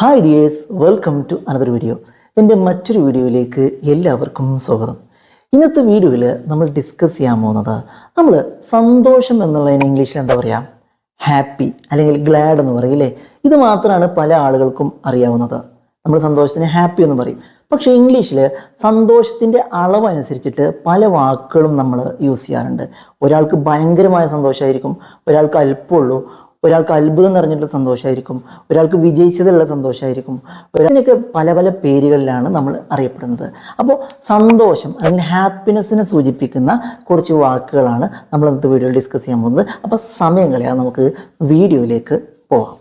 Hi dears welcome to another video എന്റെ മറ്റൊരു വീഡിയോയിലേക്ക് എല്ലാവർക്കും സ്വാഗതം. ഇന്നത്തെ വീഡിയോയിൽ നമ്മൾ ഡിസ്കസ് ചെയ്യാൻ പോകുന്നത് നമ്മൾ സന്തോഷം എന്നുള്ളതിന് ഇംഗ്ലീഷിൽ എന്താ പറയുക ഹാപ്പി അല്ലെങ്കിൽ ഗ്ലാഡ് എന്ന് പറയില്ലേ ഇത് മാത്രമാണ് പല ആളുകൾക്കും അറിയാവുന്നത്. നമ്മൾ സന്തോഷത്തിന് ഹാപ്പി എന്ന് പറയും. പക്ഷേ ഇംഗ്ലീഷിൽ സന്തോഷത്തിന്റെ അളവ് അനുസരിച്ചിട്ട് പല വാക്കുകളും നമ്മൾ യൂസ് ചെയ്യാറുണ്ട്. ഒരാൾക്ക് ഭയങ്കരമായ സന്തോഷമായിരിക്കും ഒരാൾക്ക് അല്പമുള്ളൂ ഒരാൾക്ക് അത്ഭുതം നിറഞ്ഞിട്ടുള്ള സന്തോഷമായിരിക്കും ഒരാൾക്ക് വിജയിച്ചതിലുള്ള സന്തോഷമായിരിക്കും. ഒരാളിനൊക്കെ പല പല പേരുകളിലാണ് നമ്മൾ അറിയപ്പെടുന്നത്. അപ്പോൾ സന്തോഷം അല്ലെങ്കിൽ ഹാപ്പിനെസ്സിനെ സൂചിപ്പിക്കുന്ന കുറച്ച് വാക്കുകളാണ് നമ്മൾ ഇന്നത്തെ വീഡിയോയിൽ ഡിസ്കസ് ചെയ്യാൻ പോകുന്നത്. അപ്പോൾ സമയം കളയാതെ നമുക്ക് വീഡിയോയിലേക്ക് പോവാം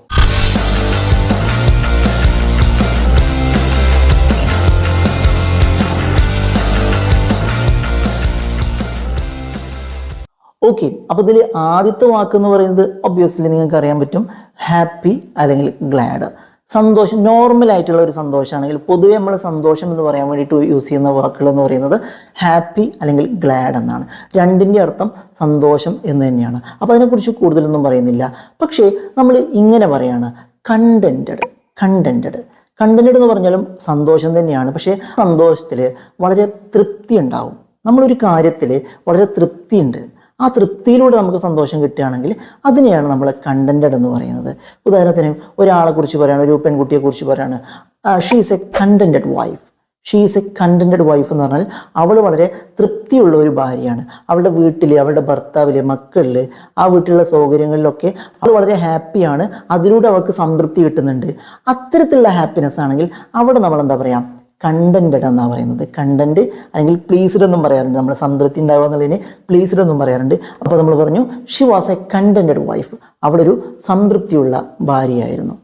ഓക്കെ അപ്പോൾ ഇതിൽ ആദ്യത്തെ വാക്ക് എന്ന് പറയുന്നത് ഒബ്വിയസ്ലി നിങ്ങൾക്ക് അറിയാൻ പറ്റും ഹാപ്പി അല്ലെങ്കിൽ ഗ്ലാഡ് സന്തോഷം നോർമൽ ആയിട്ടുള്ള ഒരു സന്തോഷമാണെങ്കിൽ പൊതുവെ നമ്മൾ സന്തോഷം എന്ന് പറയാൻ വേണ്ടിയിട്ട് യൂസ് ചെയ്യുന്ന വാക്കുകൾ എന്ന് പറയുന്നത് ഹാപ്പി അല്ലെങ്കിൽ ഗ്ലാഡ് എന്നാണ്. രണ്ടിന്റെ അർത്ഥം സന്തോഷം എന്ന് തന്നെയാണ്. അപ്പോൾ അതിനെക്കുറിച്ച് കൂടുതലൊന്നും പറയുന്നില്ല. പക്ഷേ നമ്മൾ ഇങ്ങനെ പറയാണ് കണ്ടന്റഡ് കണ്ടന്റഡ് കണ്ടന്റഡ് എന്ന് പറഞ്ഞാലും സന്തോഷം തന്നെയാണ്. പക്ഷേ സന്തോഷത്തിൽ വളരെ തൃപ്തി ഉണ്ടാവും. നമ്മളൊരു കാര്യത്തിൽ വളരെ തൃപ്തിയുണ്ട്. ആ തൃപ്തിയിലൂടെ നമുക്ക് സന്തോഷം കിട്ടുകയാണെങ്കിൽ അതിനെയാണ് നമ്മൾ കണ്ടന്റഡ് എന്ന് പറയുന്നത്. ഉദാഹരണത്തിന് ഒരാളെ കുറിച്ച് പറയുകയാണ് ഒരു പെൺകുട്ടിയെ കുറിച്ച് she she's a contented wife she's a contented wife എന്ന് പറഞ്ഞാൽ അവൾ വളരെ തൃപ്തിയുള്ള ഒരു ഭാര്യയാണ്. അവളുടെ വീട്ടിൽ അവളുടെ ഭർത്താവിൽ മക്കളിൽ ആ വീട്ടിലുള്ള സൗകര്യങ്ങളിലൊക്കെ അവൾ വളരെ ഹാപ്പിയാണ് അതിലൂടെ അവൾക്ക് സംതൃപ്തി കിട്ടുന്നുണ്ട്. അത്തരത്തിലുള്ള ഹാപ്പിനെസ് ആണെങ്കിൽ അവിടെ നമ്മൾ എന്താ പറയുക കണ്ടന്റഡ് എന്നാണ് പറയുന്നത്. കണ്ടന്റ് അല്ലെങ്കിൽ പ്ലീസ്ഡ് എന്നും പറയാറുണ്ട്. നമ്മൾ സംതൃപ്തി ഉണ്ടാവുക എന്നുള്ളതിന് പ്ലീസ്ഡ് എന്നും പറയാറുണ്ട്. അപ്പോൾ നമ്മൾ പറഞ്ഞു she was a contented wife അവളൊരു സംതൃപ്തിയുള്ള ഭാര്യയായിരുന്നു.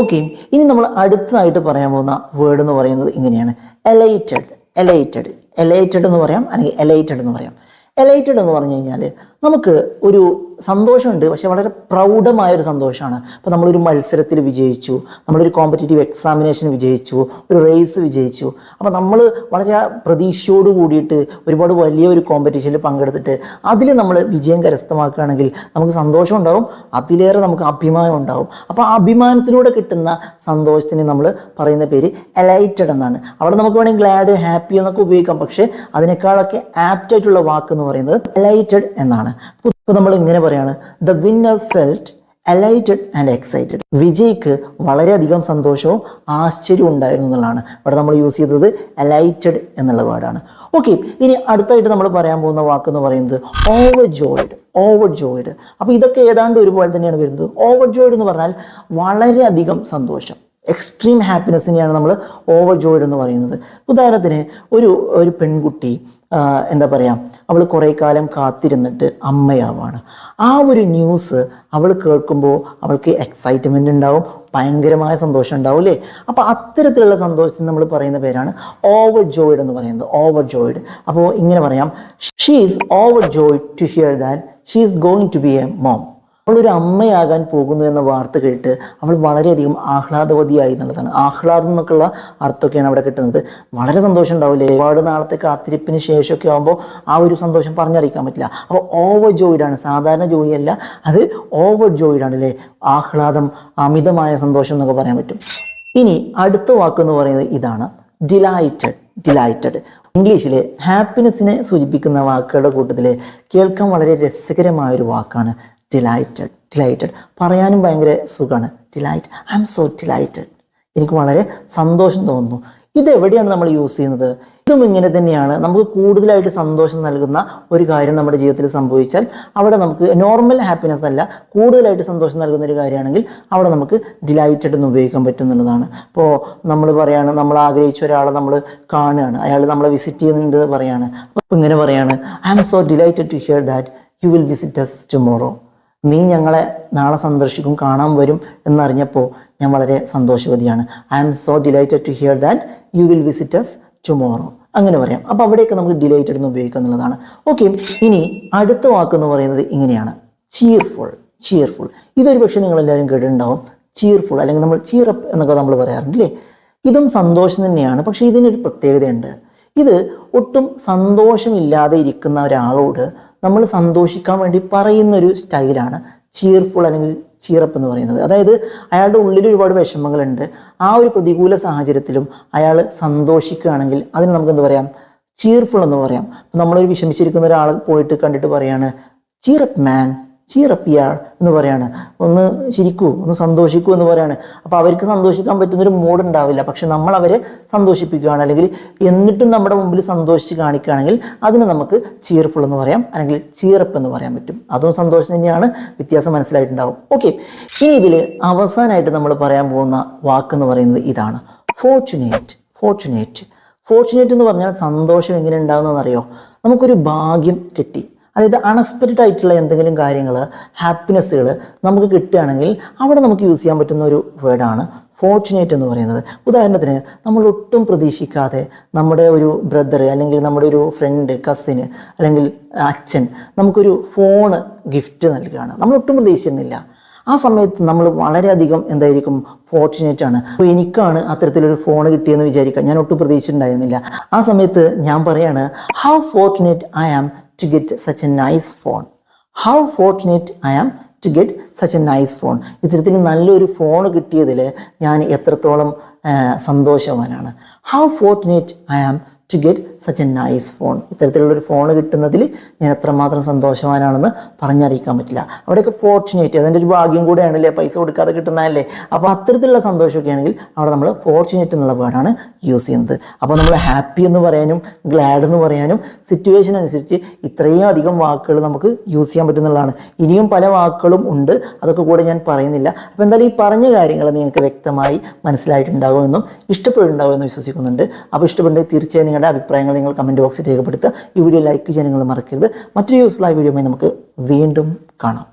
ഓക്കെ ഇനി നമ്മൾ അടുത്തതായിട്ട് പറയാൻ പോകുന്ന വേർഡ് എന്ന് പറയുന്നത് ഇങ്ങനെയാണ്. എലൈറ്റഡ് എലൈറ്റഡ് എലൈറ്റഡ് എന്ന് പറയാം അല്ലെങ്കിൽ എലൈറ്റഡ് എന്ന് പറയാം. എലൈറ്റഡ് എന്ന് പറഞ്ഞു കഴിഞ്ഞാൽ നമുക്ക് ഒരു സന്തോഷമുണ്ട്. പക്ഷെ വളരെ പ്രൗഢമായ ഒരു സന്തോഷമാണ്. അപ്പോൾ നമ്മളൊരു മത്സരത്തിൽ വിജയിച്ചു നമ്മളൊരു കോമ്പറ്റേറ്റീവ് എക്സാമിനേഷൻ വിജയിച്ചു ഒരു റേസ് വിജയിച്ചു. അപ്പോൾ നമ്മൾ വളരെ പ്രതീക്ഷയോട് കൂടിയിട്ട് ഒരുപാട് വലിയ ഒരു കോമ്പറ്റീഷനിൽ പങ്കെടുത്തിട്ട് അതിൽ നമ്മൾ വിജയം കരസ്ഥമാക്കുകയാണെങ്കിൽ നമുക്ക് സന്തോഷം ഉണ്ടാവും അതിലേറെ നമുക്ക് അഭിമാനം ഉണ്ടാവും. അപ്പോൾ ആ അഭിമാനത്തിലൂടെ കിട്ടുന്ന സന്തോഷത്തിന് നമ്മൾ പറയുന്ന പേര് എലൈറ്റഡ് എന്നാണ്. അവിടെ നമുക്ക് വേണമെങ്കിൽ ഗ്ലാഡ് ഹാപ്പി എന്നൊക്കെ ഉപയോഗിക്കാം. പക്ഷേ അതിനേക്കാളൊക്കെ ആപ്റ്റായിട്ടുള്ള വാക്ക് എന്ന് പറയുന്നത് എലൈറ്റഡ് എന്നാണ്. ഇപ്പോൾ നമ്മൾ ഇങ്ങനെ പറയാണ് the winner felt elated and excited വിജയ്ക്ക് വളരെയധികം സന്തോഷവും ആശ്ചര്യവും ഉണ്ടായിരുന്നു എന്നുള്ളതാണ്. ഇവിടെ നമ്മൾ യൂസ് ചെയ്തത് അലൈറ്റഡ് എന്നുള്ള വേർഡാണ്. ഓക്കെ ഇനി അടുത്തായിട്ട് നമ്മൾ പറയാൻ പോകുന്ന വാക്ക് എന്ന് പറയുന്നത് ഓവർ ജോയിഡ് ഓവർ ജോയിഡ് അപ്പോൾ ഇതൊക്കെ ഏതാണ്ട് ഒരുപോലെ തന്നെയാണ് വരുന്നത്. ഓവർ ജോയിഡ് എന്ന് പറഞ്ഞാൽ വളരെയധികം സന്തോഷം എക്സ്ട്രീം ഹാപ്പിനെസ്സിനെയാണ് നമ്മൾ ഓവർ ജോയിഡ് എന്ന് പറയുന്നത്. ഉദാഹരണത്തിന് ഒരു ഒരു പെൺകുട്ടി എന്താ പറയുക അവൾ കുറേ കാലം കാത്തിരുന്നിട്ട് അമ്മയാവാണ്. ആ ഒരു ന്യൂസ് അവൾ കേൾക്കുമ്പോൾ അവൾക്ക് എക്സൈറ്റ്മെന്റ് ഉണ്ടാവും ഭയങ്കരമായ സന്തോഷം ഉണ്ടാവും അല്ലേ അപ്പോൾ അത്തരത്തിലുള്ള സന്തോഷത്തിന് നമ്മൾ പറയുന്ന പേരാണ് ഓവർ ജോയിഡ് എന്ന് പറയുന്നത് ഓവർ ജോയിഡ് അപ്പോൾ ഇങ്ങനെ പറയാം she is overjoyed to hear that she is going to be a mom അവളൊരു അമ്മയാകാൻ പോകുന്നു എന്ന വാർത്ത കേട്ട് അവൾ വളരെയധികം ആഹ്ലാദവതിയായി എന്നുള്ളതാണ്. ആഹ്ലാദം എന്നൊക്കെയുള്ള അർത്ഥമൊക്കെയാണ് അവിടെ കിട്ടുന്നത്. വളരെ സന്തോഷം ഉണ്ടാവില്ലേ? ഒരുപാട് നാളത്തെ കാത്തിരിപ്പിന് ശേഷമൊക്കെ ആകുമ്പോൾ ആ ഒരു സന്തോഷം പറഞ്ഞറിയിക്കാൻ പറ്റില്ല. അപ്പോൾ ഓവർ ജോയിഡാണ് സാധാരണ ജോയിയല്ല അത് ഓവർ ജോയിഡാണ് അല്ലേ ആഹ്ലാദം അമിതമായ സന്തോഷം എന്നൊക്കെ പറയാൻ പറ്റും. ഇനി അടുത്ത വാക്കെന്ന് പറയുന്നത് ഇതാണ്. ഡിലൈറ്റഡ് ഡിലൈറ്റഡ് ഇംഗ്ലീഷിലെ ഹാപ്പിനെസ്സിനെ സൂചിപ്പിക്കുന്ന വാക്കുകളുടെ കൂട്ടത്തിൽ കേൾക്കാൻ വളരെ രസകരമായ ഒരു വാക്കാണ് ഡിലൈറ്റഡ് ഡിലൈറ്റഡ് പറയാനും ഭയങ്കര സുഖമാണ്. Delight I M so delighted എനിക്ക് വളരെ സന്തോഷം തോന്നുന്നു. ഇത് എവിടെയാണ് നമ്മൾ യൂസ് ചെയ്യുന്നത്? ഇതും ഇങ്ങനെ തന്നെയാണ്. നമുക്ക് കൂടുതലായിട്ട് സന്തോഷം നൽകുന്ന ഒരു കാര്യം നമ്മുടെ ജീവിതത്തിൽ സംഭവിച്ചാൽ അവിടെ നമുക്ക് നോർമൽ ഹാപ്പിനെസ് അല്ല കൂടുതലായിട്ട് സന്തോഷം നൽകുന്ന ഒരു കാര്യമാണെങ്കിൽ അവിടെ നമുക്ക് ഡിലൈറ്റഡ് എന്ന് ഉപയോഗിക്കാൻ പറ്റും എന്നുള്ളതാണ്. ഇപ്പോൾ നമ്മൾ പറയാണ് നമ്മൾ ആഗ്രഹിച്ച ഒരാളെ നമ്മൾ കാണുകയാണ്. അയാൾ നമ്മളെ വിസിറ്റ് ചെയ്യുന്നുണ്ട് പറയാണ്. അപ്പോൾ ഇങ്ങനെ പറയാണ് I am so delighted to hear that you will visit us tomorrow നീ ഞങ്ങളെ നാളെ സന്ദർശിക്കും കാണാൻ വരും എന്നറിഞ്ഞപ്പോൾ ഞാൻ വളരെ സന്തോഷവതിയാണ്. I am so delighted to hear that you will visit us tomorrow അങ്ങനെ പറയാം. അപ്പോൾ അവിടെയൊക്കെ നമുക്ക് ഡിലൈറ്റഡ് എന്ന് ഉപയോഗിക്കുക എന്നുള്ളതാണ് ഓക്കെ ഇനി അടുത്ത വാക്കെന്ന് പറയുന്നത് ഇങ്ങനെയാണ്. ചിയർഫുൾ ചിയർഫുൾ ഇതൊരു പക്ഷേ നിങ്ങൾ എല്ലാവരും കേട്ടിട്ടുണ്ടാവും. ചിയർഫുൾ അല്ലെങ്കിൽ നമ്മൾ ചിയറപ്പ് എന്നൊക്കെ നമ്മൾ പറയാറുണ്ട് അല്ലേ? ഇതും സന്തോഷം തന്നെയാണ്. പക്ഷേ ഇതിനൊരു പ്രത്യേകതയുണ്ട്. ഇത് ഒട്ടും സന്തോഷമില്ലാതെ ഇരിക്കുന്ന ഒരാളോട് നമ്മൾ സന്തോഷിക്കാൻ വേണ്ടി പറയുന്നൊരു സ്റ്റൈലാണ് ചിയർഫുൾ അല്ലെങ്കിൽ ചീറപ്പ് എന്ന് പറയുന്നത്. അതായത് അയാളുടെ ഉള്ളിൽ ഒരുപാട് വിഷമങ്ങളുണ്ട്. ആ ഒരു പ്രതികൂല സാഹചര്യത്തിലും അയാൾ സന്തോഷിക്കുകയാണെങ്കിൽ അതിന് നമുക്ക് എന്ത് പറയാം? ചീർഫുൾ എന്ന് പറയാം. നമ്മളൊരു വിഷമിച്ചിരിക്കുന്ന ഒരാൾ പോയിട്ട് കണ്ടിട്ട് പറയാണ് ചീറപ്പ് മാൻ ചീറപ്പ് ഇയാൾ എന്ന് പറയാണ്. ഒന്ന് ചിരിക്കൂ ഒന്ന് സന്തോഷിക്കൂ എന്ന് പറയാണ്. അപ്പോൾ അവർക്ക് സന്തോഷിക്കാൻ പറ്റുന്നൊരു മൂഡ് ഉണ്ടാവില്ല. പക്ഷെ നമ്മൾ അവരെ സന്തോഷിപ്പിക്കുകയാണ്. അല്ലെങ്കിൽ എന്നിട്ടും നമ്മുടെ മുമ്പിൽ സന്തോഷിച്ച് കാണിക്കുകയാണെങ്കിൽ അതിന് നമുക്ക് ചീർഫുൾ എന്ന് പറയാം. അല്ലെങ്കിൽ ചീറപ്പ് എന്ന് പറയാൻ പറ്റും. അതും സന്തോഷം തന്നെയാണ്. വ്യത്യാസം മനസ്സിലായിട്ടുണ്ടാവും. ഓക്കെ ഇനി ഇതിൽ അവസാനമായിട്ട് നമ്മൾ പറയാൻ പോകുന്ന വാക്കെന്ന് പറയുന്നത് ഇതാണ്. ഫോർച്ചുനേറ്റ് ഫോർച്ചുനേറ്റ് ഫോർച്ചുനേറ്റ് എന്ന് പറഞ്ഞാൽ സന്തോഷം എങ്ങനെ ഉണ്ടാകുന്നതെന്ന് അറിയോ? നമുക്കൊരു ഭാഗ്യം കിട്ടി. അതായത് അൺഎക്സ്പെക്റ്റഡ് ആയിട്ടുള്ള എന്തെങ്കിലും കാര്യങ്ങൾ ഹാപ്പിനെസ്സുകൾ നമുക്ക് കിട്ടുകയാണെങ്കിൽ അവിടെ നമുക്ക് യൂസ് ചെയ്യാൻ പറ്റുന്ന ഒരു വേർഡാണ് ഫോർച്ചുനേറ്റ് എന്ന് പറയുന്നത്. ഉദാഹരണത്തിന് നമ്മൾ ഒട്ടും പ്രതീക്ഷിക്കാതെ നമ്മുടെ ഒരു ബ്രദർ അല്ലെങ്കിൽ നമ്മുടെ ഒരു ഫ്രണ്ട് കസിന് അല്ലെങ്കിൽ അച്ഛൻ നമുക്കൊരു ഫോണ് ഗിഫ്റ്റ് നൽകുകയാണ്. നമ്മൾ ഒട്ടും പ്രതീക്ഷിച്ചിരുന്നില്ല. ആ സമയത്ത് നമ്മൾ വളരെയധികം എന്തായിരിക്കും ഫോർച്ചുനേറ്റ് ആണ്. അപ്പോൾ എനിക്കാണ് അത്തരത്തിലൊരു ഫോൺ കിട്ടിയെന്ന് വിചാരിക്കാം ഞാൻ ഒട്ടും പ്രതീക്ഷിച്ചിട്ടുണ്ടായിരുന്നില്ല. ആ സമയത്ത് ഞാൻ പറയാണ് how fortunate I am to get such a nice phone how fortunate I am to get such a nice phone ഇത്തരത്തിൽ നല്ലൊരു ഫോൺ കിട്ടിയതിൽ ഞാൻ എത്രത്തോളം സന്തോഷവാനാണ്. How fortunate I am to get such a nice phone ഇത്തരത്തിലുള്ളൊരു phone കിട്ടുന്നതിൽ ഞാൻ എത്രമാത്രം സന്തോഷവാനാണെന്ന് പറഞ്ഞറിയിക്കാൻ പറ്റില്ല. അവിടെയൊക്കെ ഫോർച്ചുനേറ്റ് അതിന്റെ ഒരു ഭാഗ്യം കൂടെയാണല്ലേ പൈസ കൊടുക്കാതെ കിട്ടുന്നതല്ലേ? അപ്പോൾ അത്തരത്തിലുള്ള സന്തോഷമൊക്കെ ആണെങ്കിൽ അവിടെ നമ്മൾ ഫോർച്ചുനേറ്റ് എന്നുള്ള വേർഡാണ് യൂസ് ചെയ്യുന്നത്. അപ്പോൾ നമ്മൾ ഹാപ്പി എന്ന് പറയാനും ഗ്ലാഡ് എന്ന് പറയാനും സിറ്റുവേഷൻ അനുസരിച്ച് ഇത്രയും അധികം വാക്കുകൾ നമുക്ക് യൂസ് ചെയ്യാൻ പറ്റുന്നതാണ് ഇനിയും പല വാക്കുകളും ഉണ്ട് അതൊക്കെ കൂടെ ഞാൻ പറയുന്നില്ല. അപ്പോൾ എന്തായാലും ഈ പറഞ്ഞ കാര്യങ്ങൾ നിങ്ങൾക്ക് വ്യക്തമായി മനസ്സിലായിട്ടുണ്ടാകുമെന്നും ഇഷ്ടപ്പെടുന്നുണ്ടാകുമെന്നും വിശ്വസിക്കുന്നുണ്ട്. അപ്പോൾ ഇഷ്ടപ്പെടുന്നെങ്കിൽ തീർച്ചയായും നിങ്ങളുടെ നിങ്ങൾ കമന്റ് ബോക്സിൽ രേഖപ്പെടുത്തുക. ഈ വീഡിയോ ലൈക്ക് ചെയ്യാൻ നിങ്ങൾ മറക്കരുത്. മറ്റൊരു യൂസ്ഫുൾ ആയ വീഡിയോയുമായി നമുക്ക് വീണ്ടും കാണാം.